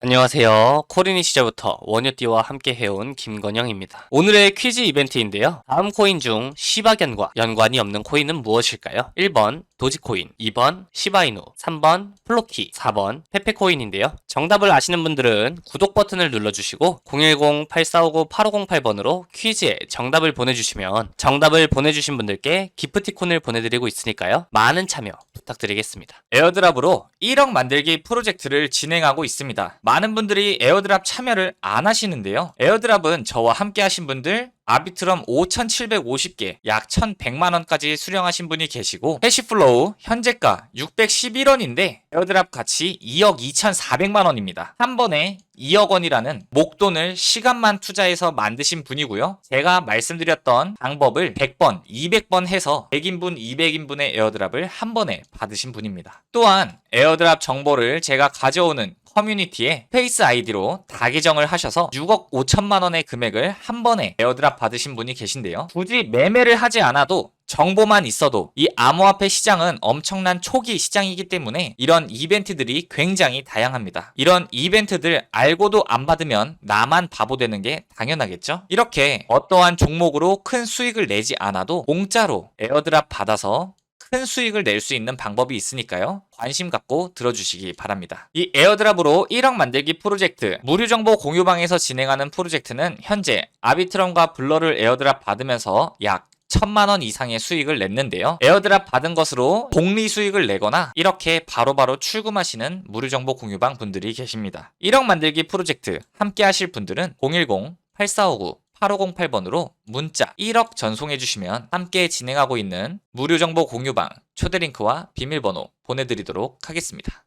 안녕하세요. 코리니 시절부터 원효띠와 함께 해온 김건영입니다. 오늘의 퀴즈 이벤트인데요. 다음 코인 중 시바견과 연관이 없는 코인은 무엇일까요? 1번 도지코인, 2번 시바이누, 3번 플로키, 4번 페페코인인데요. 정답을 아시는 분들은 구독 버튼을 눌러주시고 010-8459-8508번으로 퀴즈에 정답을 보내주시면 정답을 보내주신 분들께 기프티콘을 보내드리고 있으니까요. 많은 참여 부탁드리겠습니다. 에어드랍으로 1억 만들기 프로젝트를 진행하고 있습니다. 많은 분들이 에어드랍 참여를 안 하시는데요. 에어드랍은 저와 함께 하신 분들 아비트럼 5,750개, 약 1,100만 원까지 수령하신 분이 계시고 해시플로우 현재가 611원인데 에어드랍 가치 2억 2,400만 원입니다. 한 번에 2억 원이라는 목돈을 시간만 투자해서 만드신 분이고요. 제가 말씀드렸던 방법을 100번, 200번 해서 100인분, 200인분의 에어드랍을 한 번에 받으신 분입니다. 또한 에어드랍 정보를 제가 가져오는 커뮤니티에 페이스 아이디로 다 계정을 하셔서 6억 5천만 원의 금액을 한 번에 에어드랍 받으신 분이 계신데요. 굳이 매매를 하지 않아도 정보만 있어도 이 암호화폐 시장은 엄청난 초기 시장이기 때문에 이런 이벤트들이 굉장히 다양합니다. 이런 이벤트들 알고도 안 받으면 나만 바보 되는 게 당연하겠죠? 이렇게 어떠한 종목으로 큰 수익을 내지 않아도 공짜로 에어드랍 받아서 큰 수익을 낼 수 있는 방법이 있으니까요. 관심 갖고 들어주시기 바랍니다. 이 에어드랍으로 1억 만들기 프로젝트 무료 정보 공유방에서 진행하는 프로젝트는 현재 아비트럼과 블러를 에어드랍 받으면서 약 천만 원 이상의 수익을 냈는데요. 에어드랍 받은 것으로 복리 수익을 내거나 이렇게 바로바로 출금하시는 무료 정보 공유방 분들이 계십니다. 1억 만들기 프로젝트 함께 하실 분들은 010 8459 8508번으로 문자 1억 전송해 주시면 함께 진행하고 있는 무료 정보 공유방 초대 링크와 비밀번호 보내드리도록 하겠습니다.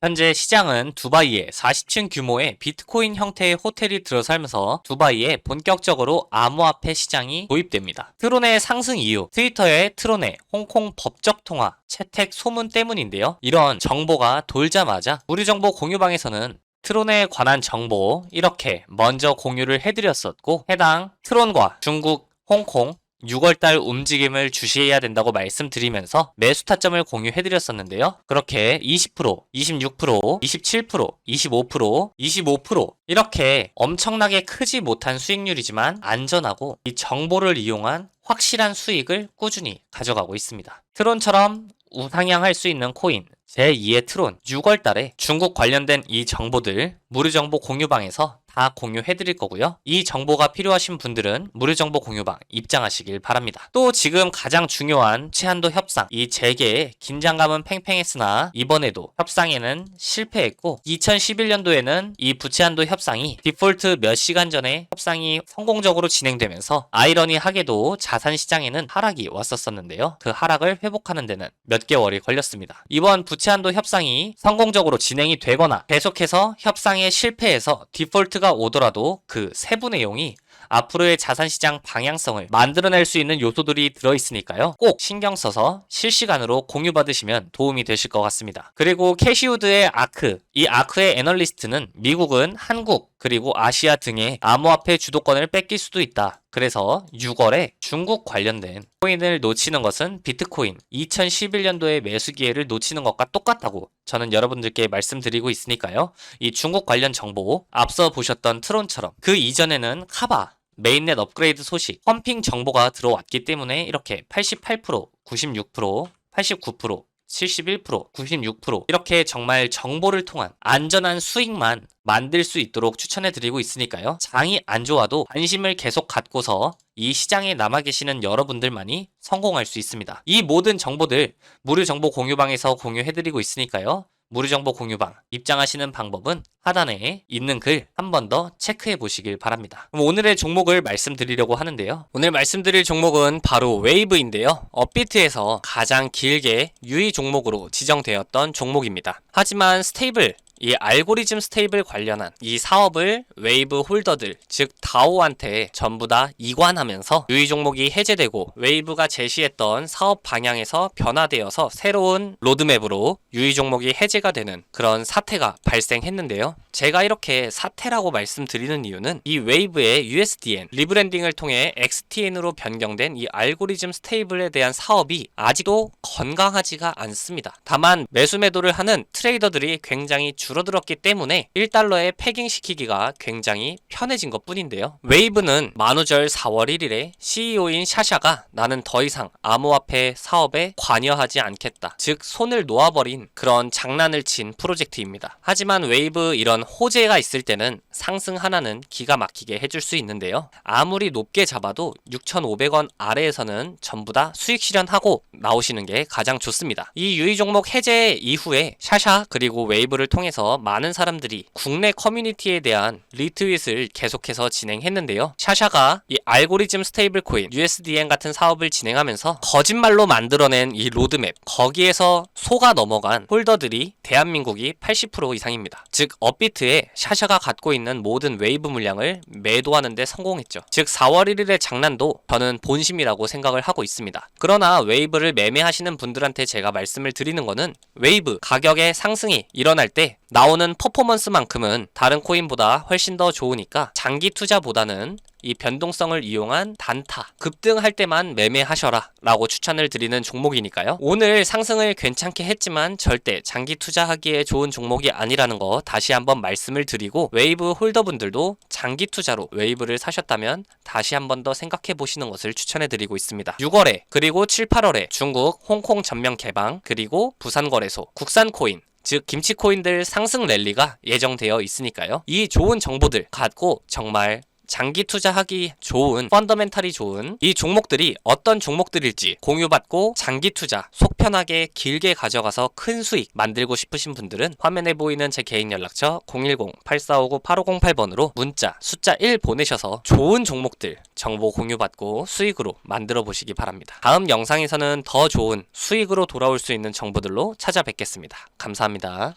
현재 시장은 두바이에 40층 규모의 비트코인 형태의 호텔이 들어서면서 두바이에 본격적으로 암호화폐 시장이 도입됩니다. 트론의 상승 이유, 트위터의 트론의 홍콩 법적 통화, 채택 소문 때문인데요. 이런 정보가 돌자마자 우리 정보 공유방에서는 트론에 관한 정보 이렇게 먼저 공유를 해드렸었고 해당 트론과 중국, 홍콩, 6월달 움직임을 주시해야 된다고 말씀드리면서 매수 타점을 공유해드렸었는데요. 그렇게 20%, 26%, 27%, 25%, 25% 이렇게 엄청나게 크지 못한 수익률이지만 안전하고 이 정보를 이용한 확실한 수익을 꾸준히 가져가고 있습니다. 트론처럼 우상향할 수 있는 코인 제2의 트론 6월 달에 중국 관련된 이 정보들 무료 정보 공유방에서 다 공유해 드릴 거고요. 이 정보가 필요하신 분들은 무료 정보 공유방 입장하시길 바랍니다. 또 지금 가장 중요한 최한도 협상 이 재개에 긴장감은 팽팽했으나 이번에도 협상에는 실패했고 2011년도에는 이 부채한도 협상이 디폴트 몇 시간 전에 협상이 성공적으로 진행되면서 아이러니하게도 자산 시장에는 하락이 왔었었는데요. 그 하락을 회복하는 데는 몇 개월이 걸렸습니다. 이번 부채한도 협상이 성공적으로 진행이 되거나 계속해서 협상에 실패해서 디폴트가 오더라도 그 세부 내용이 앞으로의 자산시장 방향성을 만들어낼 수 있는 요소들이 들어있으니까요. 꼭 신경 써서 실시간으로 공유받으시면 도움이 되실 것 같습니다. 그리고 캐시우드의 아크, 이 아크의 애널리스트는 미국은 한국, 그리고 아시아 등의 암호화폐 주도권을 뺏길 수도 있다. 그래서 6월에 중국 관련된 코인을 놓치는 것은 비트코인 2011년도의 매수 기회를 놓치는 것과 똑같다고 저는 여러분들께 말씀드리고 있으니까요. 이 중국 관련 정보 앞서 보셨던 트론처럼 그 이전에는 카바 메인넷 업그레이드 소식, 펌핑 정보가 들어왔기 때문에 이렇게 88%, 96%, 89%, 71%, 96% 이렇게 정말 정보를 통한 안전한 수익만 만들 수 있도록 추천해 드리고 있으니까요. 장이 안 좋아도 관심을 계속 갖고서 이 시장에 남아 계시는 여러분들만이 성공할 수 있습니다. 이 모든 정보들 무료 정보 공유방에서 공유해 드리고 있으니까요. 무료 정보 공유방 입장하시는 방법은 하단에 있는 글 한 번 더 체크해 보시길 바랍니다. 오늘의 종목을 말씀드리려고 하는데요. 오늘 말씀드릴 종목은 바로 웨이브인데요. 업비트에서 가장 길게 유의 종목으로 지정되었던 종목입니다. 하지만 스테이블 이 알고리즘 스테이블 관련한 이 사업을 웨이브 홀더들, 즉 다오한테 전부 다 이관하면서 유의 종목이 해제되고 웨이브가 제시했던 사업 방향에서 변화되어서 새로운 로드맵으로 유의 종목이 해제가 되는 그런 사태가 발생했는데요. 제가 이렇게 사태라고 말씀드리는 이유는 이 웨이브의 USDN 리브랜딩을 통해 XTN으로 변경된 이 알고리즘 스테이블에 대한 사업이 아직도 건강하지가 않습니다. 다만 매수 매도를 하는 트레이더들이 굉장히 줄어들었기 때문에 1달러에 패깅시키기가 굉장히 편해진 것 뿐인데요. 웨이브는 만우절 4월 1일에 CEO인 샤샤가 나는 더 이상 암호화폐 사업에 관여하지 않겠다. 즉 손을 놓아버린 그런 장난을 친 프로젝트입니다. 하지만 웨이브 이런 호재가 있을 때는 상승 하나는 기가 막히게 해줄 수 있는데요. 아무리 높게 잡아도 6,500원 아래에서는 전부 다 수익 실현하고 나오시는 게 가장 좋습니다. 이 유의 종목 해제 이후에 샤샤 그리고 웨이브를 통해서 많은 사람들이 국내 커뮤니티에 대한 리트윗을 계속해서 진행했는데요. 샤샤가 이 알고리즘 스테이블 코인 USDN 같은 사업을 진행하면서 거짓말로 만들어낸 이 로드맵 거기에서 속아 넘어간 홀더들이 대한민국이 80% 이상입니다. 즉 업비트에 샤샤가 갖고 있는 모든 웨이브 물량을 매도하는 데 성공했죠. 즉 4월 1일의 장난도 저는 본심이라고 생각을 하고 있습니다. 그러나 웨이브를 매매하시는 분들한테 제가 말씀을 드리는 거는 웨이브 가격의 상승이 일어날 때 나오는 퍼포먼스만큼은 다른 코인보다 훨씬 더 좋으니까 장기 투자보다는 이 변동성을 이용한 단타 급등할 때만 매매하셔라 라고 추천을 드리는 종목이니까요. 오늘 상승을 괜찮게 했지만 절대 장기 투자하기에 좋은 종목이 아니라는 거 다시 한번 말씀을 드리고 웨이브 홀더분들도 장기 투자로 웨이브를 사셨다면 다시 한번 더 생각해 보시는 것을 추천해 드리고 있습니다. 6월에 그리고 7, 8월에 중국 홍콩 전면 개방 그리고 부산 거래소 국산 코인 즉 김치 코인들 상승 랠리가 예정되어 있으니까요. 이 좋은 정보들 갖고 정말 장기 투자하기 좋은 펀더멘탈이 좋은 이 종목들이 어떤 종목들일지 공유받고 장기 투자 속 편하게 길게 가져가서 큰 수익 만들고 싶으신 분들은 화면에 보이는 제 개인 연락처 010-8459-8508번으로 문자 숫자 1 보내셔서 좋은 종목들 정보 공유받고 수익으로 만들어 보시기 바랍니다. 다음 영상에서는 더 좋은 수익으로 돌아올 수 있는 정보들로 찾아뵙겠습니다. 감사합니다.